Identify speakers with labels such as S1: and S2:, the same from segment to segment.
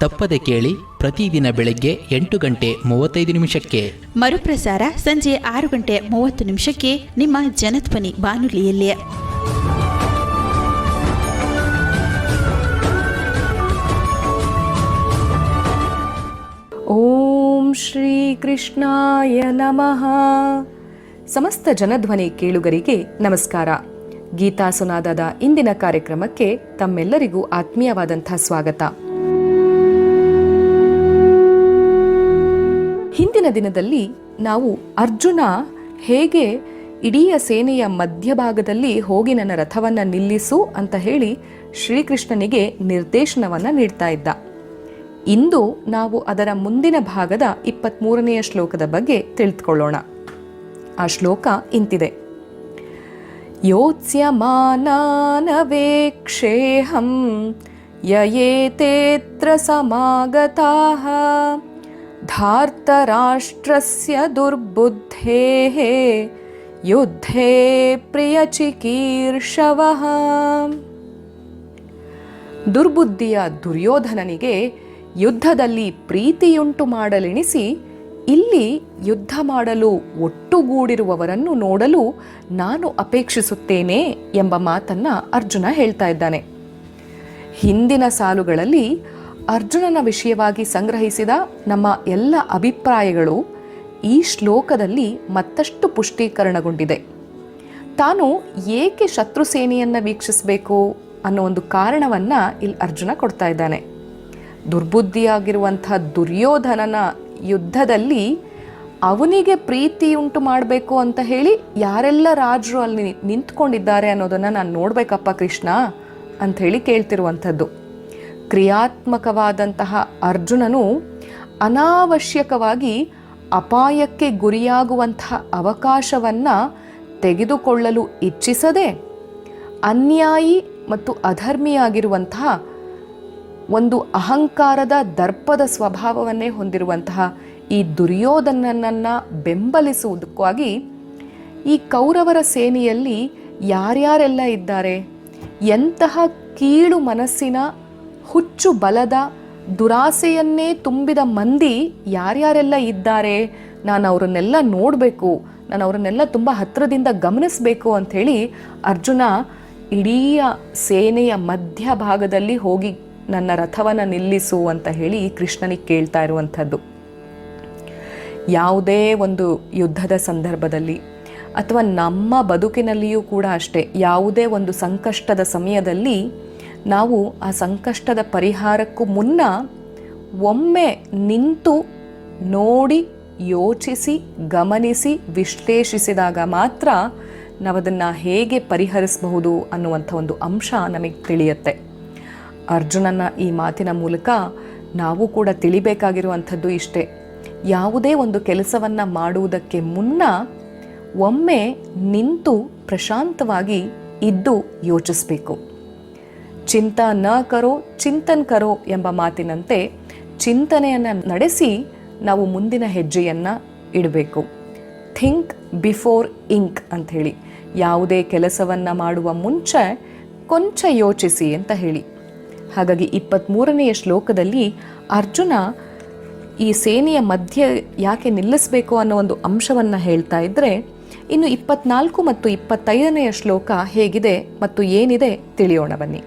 S1: ತಪ್ಪದೆ ಕೇಳಿ ಪ್ರತಿದಿನ ಬೆಳಗ್ಗೆ ಎಂಟು ಗಂಟೆ ಮೂವತ್ತೈದು ನಿಮಿಷಕ್ಕೆ.
S2: ಮರುಪ್ರಸಾರ ಸಂಜೆ ಆರು ಗಂಟೆ ಮೂವತ್ತು ನಿಮಿಷಕ್ಕೆ ನಿಮ್ಮ ಜನಧ್ವನಿ ಬಾನುಲಿಯಲ್ಲಿ.
S3: ಓಂ ಶ್ರೀ ಕೃಷ್ಣಾಯ ನಮಃ. ಸಮಸ್ತ ಜನಧ್ವನಿ ಕೇಳುಗರಿಗೆ ನಮಸ್ಕಾರ. ಗೀತಾ ಸುನಾದದ ಇಂದಿನ ಕಾರ್ಯಕ್ರಮಕ್ಕೆ ತಮ್ಮೆಲ್ಲರಿಗೂ ಆತ್ಮೀಯವಾದಂಥ ಸ್ವಾಗತ. ದಿನದಲ್ಲಿ ನಾವು ಅರ್ಜುನ ಹೇಗೆ ಇಡೀ ಸೇನೆಯ ಮಧ್ಯಭಾಗದಲ್ಲಿ ಹೋಗಿ ನನ್ನ ರಥವನ್ನು ನಿಲ್ಲಿಸು ಅಂತ ಹೇಳಿ ಶ್ರೀಕೃಷ್ಣನಿಗೆ ನಿರ್ದೇಶನವನ್ನು ನೀಡ್ತಾ ಇದ್ದ. ಇಂದು ನಾವು ಅದರ ಮುಂದಿನ ಭಾಗದ ಇಪ್ಪತ್ಮೂರನೆಯ ಶ್ಲೋಕದ ಬಗ್ಗೆ ತಿಳಿದುಕೊಳ್ಳೋಣ ಆ ಶ್ಲೋಕ ಇಂತಿದೆ. ಯೋತ್ಸ್ಯಮಾನಾನವೇಕ್ಷೇಹಂ ಯಯೇತೇತ್ರ ಸಮಾಗತಾಃ ಧಾರ್ತರಾಷ್ಟ್ರಸ್ಯ ಯುದ್ಧೆ ಯುದ್ಧೇ ಪ್ರಿಯಚಿಕೀರ್ಷವಃ. ದುರ್ಬುದ್ಧಿಯ ದುರ್ಯೋಧನನಿಗೆ ಯುದ್ಧದಲ್ಲಿ ಪ್ರೀತಿಯುಂಟು ಮಾಡಲೆಣಿಸಿ ಇಲ್ಲಿ ಯುದ್ಧ ಮಾಡಲು ಒಟ್ಟುಗೂಡಿರುವವರನ್ನು ನೋಡಲು ನಾನು ಅಪೇಕ್ಷಿಸುತ್ತೇನೆ ಎಂಬ ಮಾತನ್ನ ಅರ್ಜುನ ಹೇಳ್ತಾ ಇದ್ದಾನೆ. ಹಿಂದಿನ ಸಾಲುಗಳಲ್ಲಿ ಅರ್ಜುನನ ವಿಷಯವಾಗಿ ಸಂಗ್ರಹಿಸಿದ ನಮ್ಮ ಎಲ್ಲ ಅಭಿಪ್ರಾಯಗಳು ಈ ಶ್ಲೋಕದಲ್ಲಿ ಮತ್ತಷ್ಟು ಪುಷ್ಟೀಕರಣಗೊಂಡಿದೆ. ತಾನು ಏಕೆ ಶತ್ರು ಸೇನೆಯನ್ನು ವೀಕ್ಷಿಸಬೇಕು ಅನ್ನೋ ಒಂದು ಕಾರಣವನ್ನು ಇಲ್ಲಿ ಅರ್ಜುನ ಕೊಡ್ತಾ ಇದ್ದಾನೆ. ದುರ್ಬುದ್ಧಿಯಾಗಿರುವಂತಹ ದುರ್ಯೋಧನನ ಯುದ್ಧದಲ್ಲಿ ಅವನಿಗೆ ಪ್ರೀತಿಯುಂಟು ಮಾಡಬೇಕು ಅಂತ ಹೇಳಿ ಯಾರೆಲ್ಲ ರಾಜರು ಅಲ್ಲಿ ನಿಂತ್ಕೊಂಡಿದ್ದಾರೆ ಅನ್ನೋದನ್ನು ನಾನು ನೋಡಬೇಕಪ್ಪ ಕೃಷ್ಣ ಅಂತ ಹೇಳಿ ಕೇಳ್ತಿರುವಂಥದ್ದು. ಕ್ರಿಯಾತ್ಮಕವಾದಂತಹ ಅರ್ಜುನನು ಅನಾವಶ್ಯಕವಾಗಿ ಅಪಾಯಕ್ಕೆ ಗುರಿಯಾಗುವಂತಹ ಅವಕಾಶವನ್ನ ತೆಗೆದುಕೊಳ್ಳಲು ಇಚ್ಛಿಸದೆ ಅನ್ಯಾಯಿ ಮತ್ತು ಅಧರ್ಮಿಯಾಗಿರುವಂತಹ ಒಂದು ಅಹಂಕಾರದ ದರ್ಪದ ಸ್ವಭಾವವನ್ನೇ ಹೊಂದಿರುವಂತಹ ಈ ದುರ್ಯೋಧನನನ್ನು ಬೆಂಬಲಿಸುವುದಕ್ಕಾಗಿ ಈ ಕೌರವರ ಸೇನೆಯಲ್ಲಿ ಯಾರ್ಯಾರೆಲ್ಲ ಇದ್ದಾರೆ? ಎಂತಹ ಕೀಳು ಮನಸ್ಸಿನ ಹುಚ್ಚು ಬಲದ ದುರಾಸೆಯನ್ನೇ ತುಂಬಿದ ಮಂದಿ ಯಾರ್ಯಾರೆಲ್ಲ ಇದ್ದಾರೆ? ನಾನು ಅವರನ್ನೆಲ್ಲ ನೋಡಬೇಕು. ನಾನು ಅವರನ್ನೆಲ್ಲ ತುಂಬ ಹತ್ತಿರದಿಂದ ಗಮನಿಸಬೇಕು ಅಂಥೇಳಿ ಅರ್ಜುನ ಇಡೀ ಸೇನೆಯ ಮಧ್ಯಭಾಗದಲ್ಲಿ ಹೋಗಿ ನನ್ನ ರಥವನ್ನು ನಿಲ್ಲಿಸು ಅಂತ ಹೇಳಿ ಕೃಷ್ಣನಿಗೆ ಕೇಳ್ತಾ ಇರುವಂಥದ್ದು. ಯಾವುದೇ ಒಂದು ಯುದ್ಧದ ಸಂದರ್ಭದಲ್ಲಿ ಅಥವಾ ನಮ್ಮ ಬದುಕಿನಲ್ಲಿಯೂ ಕೂಡ ಅಷ್ಟೇ, ಯಾವುದೇ ಒಂದು ಸಂಕಷ್ಟದ ಸಮಯದಲ್ಲಿ ನಾವು ಆ ಸಂಕಷ್ಟದ ಪರಿಹಾರಕ್ಕೂ ಮುನ್ನ ಒಮ್ಮೆ ನಿಂತು ನೋಡಿ, ಯೋಚಿಸಿ, ಗಮನಿಸಿ, ವಿಶ್ಲೇಷಿಸಿದಾಗ ಮಾತ್ರ ನಾವದನ್ನು ಹೇಗೆ ಪರಿಹರಿಸಬಹುದು ಅನ್ನುವಂಥ ಒಂದು ಅಂಶ ನಮಗೆ ತಿಳಿಯುತ್ತೆ. ಅರ್ಜುನನ ಈ ಮಾತಿನ ಮೂಲಕ ನಾವು ಕೂಡ ತಿಳಿಬೇಕಾಗಿರುವಂಥದ್ದು ಇಷ್ಟೇ. ಯಾವುದೇ ಒಂದು ಕೆಲಸವನ್ನು ಮಾಡುವುದಕ್ಕೆ ಮುನ್ನ ಒಮ್ಮೆ ನಿಂತು ಪ್ರಶಾಂತವಾಗಿ ಇದ್ದು ಯೋಚಿಸಬೇಕು. ಚಿಂತ ನ ಕರೋ, ಚಿಂತನ್ ಕರೋ ಎಂಬ ಮಾತಿನಂತೆ ಚಿಂತನೆಯನ್ನು ನಡೆಸಿ ನಾವು ಮುಂದಿನ ಹೆಜ್ಜೆಯನ್ನು ಇಡಬೇಕು. ಥಿಂಕ್ ಬಿಫೋರ್ ಇಂಕ್ ಅಂಥೇಳಿ. ಯಾವುದೇ ಕೆಲಸವನ್ನು ಮಾಡುವ ಮುಂಚೆ ಕೊಂಚ ಯೋಚಿಸಿ ಅಂತ ಹೇಳಿ. ಹಾಗಾಗಿ ಇಪ್ಪತ್ತ್ಮೂರನೆಯ ಶ್ಲೋಕದಲ್ಲಿ ಅರ್ಜುನ ಈ ಸೇನೆಯ ಮಧ್ಯೆ ಯಾಕೆ ನಿಲ್ಲಿಸಬೇಕು ಅನ್ನೋ ಒಂದು ಅಂಶವನ್ನು ಹೇಳ್ತಾ ಇದ್ದರೆ ಇನ್ನು ಇಪ್ಪತ್ನಾಲ್ಕು ಮತ್ತು ಇಪ್ಪತ್ತೈದನೆಯ ಶ್ಲೋಕ ಹೇಗಿದೆ ಮತ್ತು ಏನಿದೆ ತಿಳಿಯೋಣ ಬನ್ನಿ.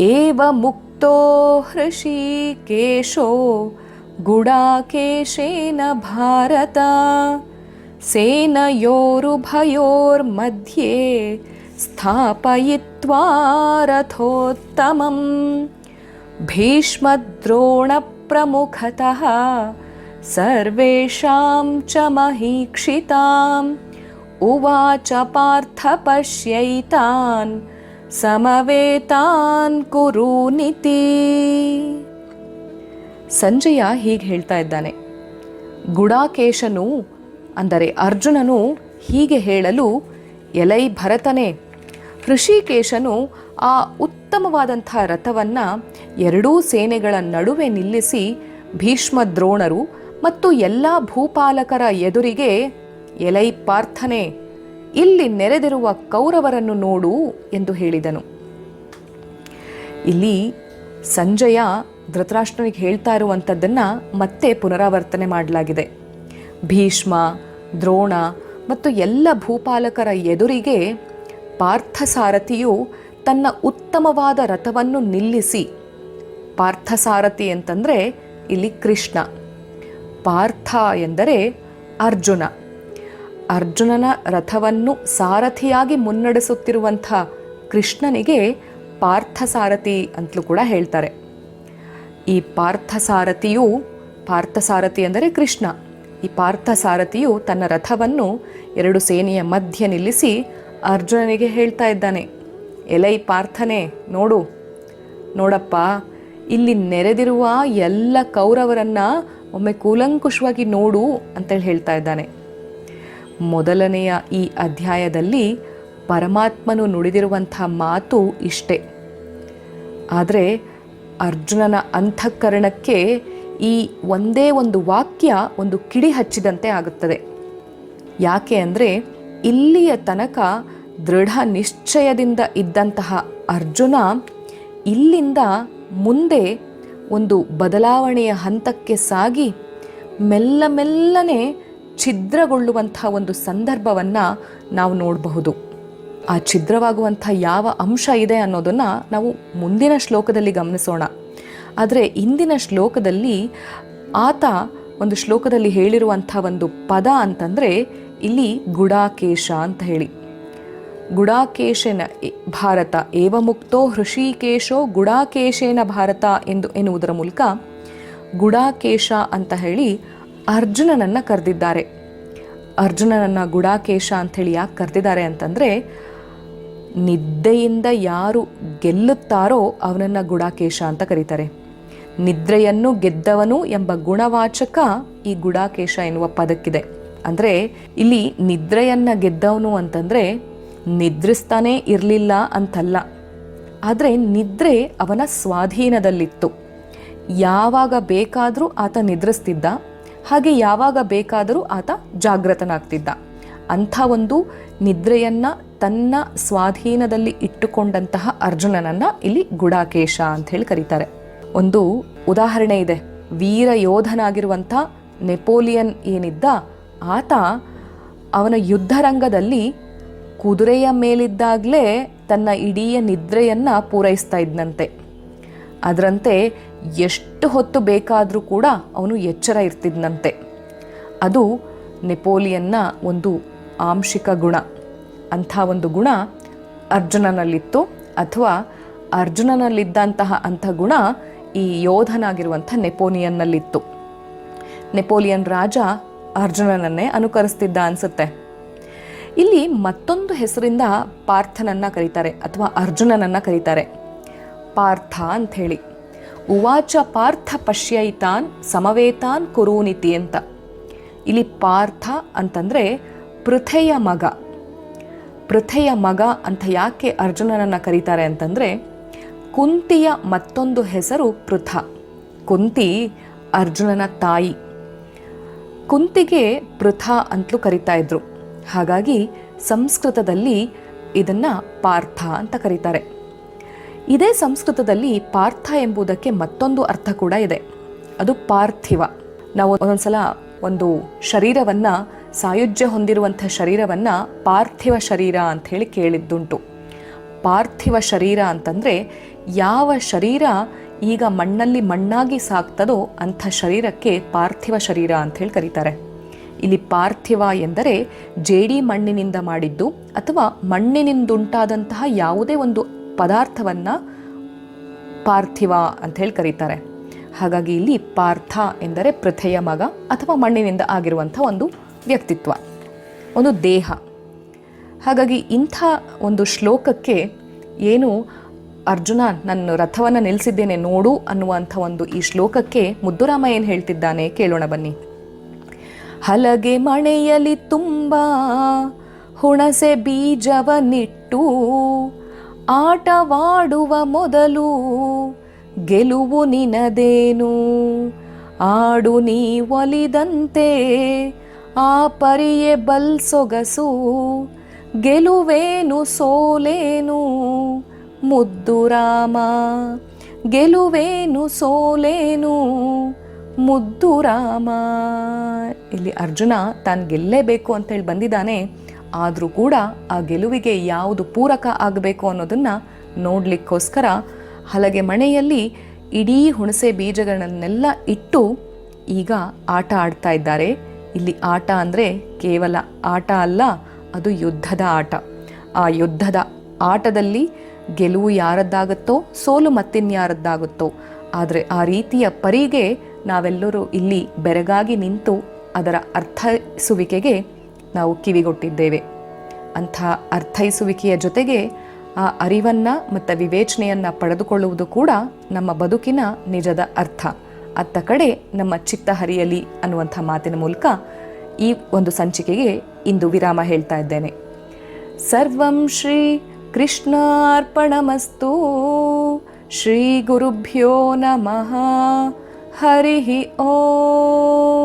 S3: एव मुक्तो हृषीकेशो गुडाकेशेन भारत। सेनयोरुभयोर्मध्ये स्थापयित्वा रथोत्तमम् भीष्मद्रोणप्रमुखतः सर्वेषां च महीक्षिताम्। उवाच पार्थ पार्थपश्यैतान्। ಸಮವೇತಾನ್ ಕುರುನಿತಿ ಸಂಜಯ ಹೀಗೆ ಹೇಳ್ತಾ ಇದ್ದಾನೆ. ಗುಡಾಕೇಶನು, ಅಂದರೆ ಅರ್ಜುನನು ಹೀಗೆ ಹೇಳಲು, ಎಲೈ ಭರತನೇ, ಋಷಿಕೇಶನು ಆ ಉತ್ತಮವಾದಂಥ ರಥವನ್ನು ಎರಡೂ ಸೇನೆಗಳ ನಡುವೆ ನಿಲ್ಲಿಸಿ ಭೀಷ್ಮ ದ್ರೋಣರು ಮತ್ತು ಎಲ್ಲ ಭೂಪಾಲಕರ ಎದುರಿಗೆ ಎಲೈ ಪಾರ್ಥನೆ ಇಲ್ಲಿ ನೆರೆದಿರುವ ಕೌರವರನ್ನು ನೋಡು ಎಂದು ಹೇಳಿದನು. ಇಲ್ಲಿ ಸಂಜಯ ಧೃತರಾಷ್ಟ್ರನಿಗೆ ಹೇಳ್ತಾ ಇರುವಂಥದ್ದನ್ನು ಮತ್ತೆ ಪುನರಾವರ್ತನೆ ಮಾಡಲಾಗಿದೆ. ಭೀಷ್ಮ, ದ್ರೋಣ ಮತ್ತು ಎಲ್ಲ ಭೂಪಾಲಕರ ಎದುರಿಗೆ ಪಾರ್ಥಸಾರಥಿಯು ತನ್ನ ಉತ್ತಮವಾದ ರಥವನ್ನು ನಿಲ್ಲಿಸಿ, ಪಾರ್ಥಸಾರಥಿ ಅಂತಂದರೆ ಇಲ್ಲಿ ಕೃಷ್ಣ, ಪಾರ್ಥ ಎಂದರೆ ಅರ್ಜುನ. ಅರ್ಜುನನ ರಥವನ್ನು ಸಾರಥಿಯಾಗಿ ಮುನ್ನಡೆಸುತ್ತಿರುವಂಥ ಕೃಷ್ಣನಿಗೆ ಪಾರ್ಥಸಾರಥಿ ಅಂತಲೂ ಕೂಡ ಹೇಳ್ತಾರೆ. ಈ ಪಾರ್ಥಸಾರಥಿಯು, ಪಾರ್ಥಸಾರಥಿ ಅಂದರೆ ಕೃಷ್ಣ. ಈ ಪಾರ್ಥಸಾರಥಿಯು ತನ್ನ ರಥವನ್ನು ಎರಡು ಸೇನೆಯ ಮಧ್ಯೆ ನಿಲ್ಲಿಸಿ ಅರ್ಜುನನಿಗೆ ಹೇಳ್ತಾ ಇದ್ದಾನೆ, ಎಲೈ ಪಾರ್ಥನೆ, ನೋಡು. ನೋಡಪ್ಪ, ಇಲ್ಲಿ ನೆರೆದಿರುವ ಎಲ್ಲ ಕೌರವರನ್ನು ಒಮ್ಮೆ ಕೂಲಂಕುಷವಾಗಿ ನೋಡು ಅಂತೇಳಿ ಹೇಳ್ತಾ ಇದ್ದಾನೆ. ಮೊದಲನೆಯ ಈ ಅಧ್ಯಾಯದಲ್ಲಿ ಪರಮಾತ್ಮನು ನುಡಿದಿರುವಂಥ ಮಾತು ಇಷ್ಟೇ. ಆದರೆ ಅರ್ಜುನನ ಅಂತಃಕರಣಕ್ಕೆ ಈ ಒಂದೇ ಒಂದು ವಾಕ್ಯ ಒಂದು ಕಿಡಿ ಹಚ್ಚಿದಂತೆ ಆಗುತ್ತದೆ. ಯಾಕೆ ಅಂದರೆ ಇಲ್ಲಿಯ ತನಕ ದೃಢ ನಿಶ್ಚಯದಿಂದ ಇದ್ದಂತಹ ಅರ್ಜುನ ಇಲ್ಲಿಂದ ಮುಂದೆ ಒಂದು ಬದಲಾವಣೆಯ ಹಂತಕ್ಕೆ ಸಾಗಿ ಮೆಲ್ಲ ಮೆಲ್ಲನೆ ಛಿದ್ರಗೊಳ್ಳುವಂಥ ಒಂದು ಸಂದರ್ಭವನ್ನು ನಾವು ನೋಡಬಹುದು. ಆ ಛಿದ್ರವಾಗುವಂಥ ಯಾವ ಅಂಶ ಇದೆ ಅನ್ನೋದನ್ನು ನಾವು ಮುಂದಿನ ಶ್ಲೋಕದಲ್ಲಿ ಗಮನಿಸೋಣ. ಆದರೆ ಇಂದಿನ ಶ್ಲೋಕದಲ್ಲಿ ಆತ ಒಂದು ಶ್ಲೋಕದಲ್ಲಿ ಹೇಳಿರುವಂಥ ಒಂದು ಪದ ಅಂತಂದರೆ ಇಲ್ಲಿ ಗುಡಾಕೇಶ ಅಂತ ಹೇಳಿ. ಗುಡಾಕೇಶನ ಭಾರತ ಏವ ಮುಕ್ತೋ ಹೃಷಿಕೇಶೋ ಗುಡಾಕೇಶೇನ ಭಾರತ ಎಂದು ಎನ್ನುವುದರ ಮೂಲಕ ಗುಡಾಕೇಶ ಅಂತ ಹೇಳಿ ಅರ್ಜುನನನ್ನು ಕರೆದಿದ್ದಾರೆ. ಅರ್ಜುನನನ್ನು ಗುಡಾಕೇಶ ಅಂಥೇಳಿ ಯಾಕೆ ಕರೆದಿದ್ದಾರೆ ಅಂತಂದರೆ, ನಿದ್ದೆಯಿಂದ ಯಾರು ಗೆಲ್ಲುತ್ತಾರೋ ಅವನನ್ನು ಗುಡಾಕೇಶ ಅಂತ ಕರೀತಾರೆ. ನಿದ್ರೆಯನ್ನು ಗೆದ್ದವನು ಎಂಬ ಗುಣವಾಚಕ ಈ ಗುಡಾಕೇಶ ಎನ್ನುವ ಪದಕ್ಕಿದೆ. ಅಂದರೆ, ಇಲ್ಲಿ ನಿದ್ರೆಯನ್ನು ಗೆದ್ದವನು ಅಂತಂದರೆ, ನಿದ್ರಿಸ್ತಾನೇ ಇರಲಿಲ್ಲ ಅಂತಲ್ಲ. ಆದರೆ ನಿದ್ರೆ ಅವನ ಸ್ವಾಧೀನದಲ್ಲಿತ್ತು. ಯಾವಾಗ ಬೇಕಾದರೂ ಆತ ನಿದ್ರಿಸ್ತಿದ್ದ ಹಾಗೆ ಯಾವಾಗ ಬೇಕಾದರೂ ಆತ ಜಾಗೃತನಾಗ್ತಿದ್ದ ಅಂಥ ಒಂದು ನಿದ್ರೆಯನ್ನು ತನ್ನ ಸ್ವಾಧೀನದಲ್ಲಿ ಇಟ್ಟುಕೊಂಡಂತಹ ಅರ್ಜುನನನ್ನ ಇಲ್ಲಿ ಗುಡಾಕೇಶ ಅಂತ ಹೇಳಿ ಕರೀತಾರೆ. ಒಂದು ಉದಾಹರಣೆ ಇದೆ. ವೀರ ಯೋಧನಾಗಿರುವಂಥ ನೆಪೋಲಿಯನ್ ಏನಿದ್ದ, ಆತ ಅವನ ಯುದ್ಧರಂಗದಲ್ಲಿ ಕುದುರೆಯ ಮೇಲಿದ್ದಾಗಲೇ ತನ್ನ ಇಡೀ ನಿದ್ರೆಯನ್ನು ಪೂರೈಸ್ತಾ ಇದ್ನಂತೆ. ಅದರಂತೆ ಎಷ್ಟು ಹೊತ್ತು ಬೇಕಾದರೂ ಕೂಡ ಅವನು ಎಚ್ಚರ ಇರ್ತಿದ್ನಂತೆ. ಅದು ನೆಪೋಲಿಯನ್ನ ಒಂದು ಆಂಶಿಕ ಗುಣ, ಅಂಥ ಒಂದು ಗುಣ ಅರ್ಜುನನಲ್ಲಿತ್ತು ಅಥವಾ ಅರ್ಜುನನಲ್ಲಿದ್ದಂತಹ ಅಂಥ ಗುಣ ಈ ಯೋಧನಾಗಿರುವಂಥ ನೆಪೋಲಿಯನ್ನಲ್ಲಿತ್ತು. ನೆಪೋಲಿಯನ್ ರಾಜ ಅರ್ಜುನನನ್ನೇ ಅನುಕರಿಸ್ತಿದ್ದ ಅನಿಸುತ್ತೆ. ಇಲ್ಲಿ ಮತ್ತೊಂದು ಹೆಸರಿಂದ ಪಾರ್ಥನನ್ನು ಕರೀತಾರೆ ಅಥವಾ ಅರ್ಜುನನನ್ನ ಕರೀತಾರೆ. ಪಾರ್ಥ ಅಂಥೇಳಿ. ಉವಾಚ ಪಾರ್ಥ ಪಶ್ಯೈತಾನ್ ಸಮವೇತಾನ್ ಕುರೂನಿತಿ ಅಂತ. ಇಲ್ಲಿ ಪಾರ್ಥ ಅಂತಂದರೆ ಪೃಥೆಯ ಮಗ. ಪೃಥೆಯ ಮಗ ಅಂತ ಯಾಕೆ ಅರ್ಜುನನನ್ನು ಕರೀತಾರೆ ಅಂತಂದರೆ ಕುಂತಿಯ ಮತ್ತೊಂದು ಹೆಸರು ಪೃಥ. ಕುಂತಿ ಅರ್ಜುನನ ತಾಯಿ. ಕುಂತಿಗೆ ಪೃಥ ಅಂತಲೂ ಕರಿತಾ ಇದ್ರು. ಹಾಗಾಗಿ ಸಂಸ್ಕೃತದಲ್ಲಿ ಇದನ್ನ ಪಾರ್ಥ ಅಂತ ಕರೀತಾರೆ. ಇದೇ ಸಂಸ್ಕೃತದಲ್ಲಿ ಪಾರ್ಥ ಎಂಬುದಕ್ಕೆ ಮತ್ತೊಂದು ಅರ್ಥ ಕೂಡ ಇದೆ. ಅದು ಪಾರ್ಥಿವ. ನಾವು ಒಂದೊಂದ್ಸಲ ಒಂದು ಶರೀರವನ್ನ, ಸಾಯುಜ್ಯ ಹೊಂದಿರುವಂಥ ಶರೀರವನ್ನ ಪಾರ್ಥಿವ ಶರೀರ ಅಂತ ಹೇಳಿ ಕೇಳಿದ್ದುಂಟು. ಪಾರ್ಥಿವ ಶರೀರ ಅಂತಂದರೆ ಯಾವ ಶರೀರ ಈಗ ಮಣ್ಣಲ್ಲಿ ಮಣ್ಣಾಗಿ ಸಾಕ್ತದೋ ಅಂಥ ಶರೀರಕ್ಕೆ ಪಾರ್ಥಿವ ಶರೀರ ಅಂತ ಹೇಳಿ ಕರೀತಾರೆ. ಇಲ್ಲಿ ಪಾರ್ಥಿವ ಎಂದರೆ ಜೇಡಿ ಮಣ್ಣಿನಿಂದ ಮಾಡಿದ್ದು ಅಥವಾ ಮಣ್ಣಿನಿಂದುಂಟಾದಂತಹ ಯಾವುದೇ ಒಂದು ಪದಾರ್ಥವನ್ನು ಪಾರ್ಥಿವ ಅಂತ ಹೇಳಿ ಕರೀತಾರೆ. ಹಾಗಾಗಿ ಇಲ್ಲಿ ಪಾರ್ಥ ಎಂದರೆ ಪೃಥೆಯ ಮಗ ಅಥವಾ ಮಣ್ಣಿನಿಂದ ಆಗಿರುವಂಥ ಒಂದು ವ್ಯಕ್ತಿತ್ವ, ಒಂದು ದೇಹ. ಹಾಗಾಗಿ ಇಂಥ ಒಂದು ಶ್ಲೋಕಕ್ಕೆ ಏನು ಅರ್ಜುನ, ನನ್ನ ರಥವನ್ನು ನಿಲ್ಲಿಸಿದ್ದೇನೆ ನೋಡು ಅನ್ನುವಂಥ ಒಂದು ಈ ಶ್ಲೋಕಕ್ಕೆ ಮುದ್ದುರಾಮ ಏನು ಹೇಳ್ತಿದ್ದಾನೆ ಕೇಳೋಣ ಬನ್ನಿ. ಹಲಗೆ ಮಣೆಯಲಿ ತುಂಬ ಹುಣಸೆ ಬೀಜವನಿಟ್ಟು ಆಟವಾಡುವ ಮೊದಲು ಗೆಲುವು ನಿನದೇನು? ಆಡು ನೀ ಒಲಿದಂತೆ ಆ ಪರಿಯೆ ಬಲ್ ಸೊಗಸು, ಗೆಲುವೇನು ಸೋಲೇನು? ಮುದ್ದು ರಾಮ, ಗೆಲುವೇನು ಸೋಲೇನು? ಮುದ್ದು ರಾಮ. ಇಲ್ಲಿ ಅರ್ಜುನ ತಾನು ಗೆಲ್ಲೇಬೇಕು ಅಂತೇಳಿ ಬಂದಿದ್ದಾನೆ. ಆದರೂ ಕೂಡ ಆ ಗೆಲುವಿಗೆ ಯಾವುದು ಪೂರಕ ಆಗಬೇಕು ಅನ್ನೋದನ್ನು ನೋಡಲಿಕ್ಕೋಸ್ಕರ ಹಲಗೆ ಮಣೆಯಲ್ಲಿ ಇಡೀ ಹುಣಸೆ ಬೀಜಗಳನ್ನೆಲ್ಲ ಇಟ್ಟು ಈಗ ಆಟ ಆಡ್ತಾ ಇದ್ದಾರೆ. ಇಲ್ಲಿ ಆಟ ಅಂದರೆ ಕೇವಲ ಆಟ ಅಲ್ಲ, ಅದು ಯುದ್ಧದ ಆಟ. ಆ ಯುದ್ಧದ ಆಟದಲ್ಲಿ ಗೆಲುವು ಯಾರದ್ದಾಗುತ್ತೋ, ಸೋಲು ಮತ್ತಿನ್ಯಾರದ್ದಾಗುತ್ತೋ, ಆದರೆ ಆ ರೀತಿಯ ಪರಿಗೆ ನಾವೆಲ್ಲರೂ ಇಲ್ಲಿ ಬೆರಗಾಗಿ ನಿಂತು ಅದರ ಅರ್ಥೈಸುವಿಕೆಗೆ ನಾವು ಕಿವಿಗೊಟ್ಟಿದ್ದೇವೆ. ಅಂಥ ಅರ್ಥೈಸುವಿಕೆಯ ಜೊತೆಗೆ ಆ ಅರಿವನ್ನು ಮತ್ತು ವಿವೇಚನೆಯನ್ನು ಪಡೆದುಕೊಳ್ಳುವುದು ಕೂಡ ನಮ್ಮ ಬದುಕಿನ ನಿಜದ ಅರ್ಥ. ಅತ್ತ ಕಡೆ ನಮ್ಮ ಚಿತ್ತ ಹರಿಯಲಿ ಅನ್ನುವಂಥ ಮಾತಿನ ಮೂಲಕ ಈ ಒಂದು ಸಂಚಿಕೆಗೆ ಇಂದು ವಿರಾಮ ಹೇಳ್ತಾ ಇದ್ದೇನೆ. ಸರ್ವಂ ಶ್ರೀ ಕೃಷ್ಣಾರ್ಪಣಮಸ್ತು. ಶ್ರೀ ಗುರುಭ್ಯೋ ನಮಃ. ಹರಿ ಓಂ.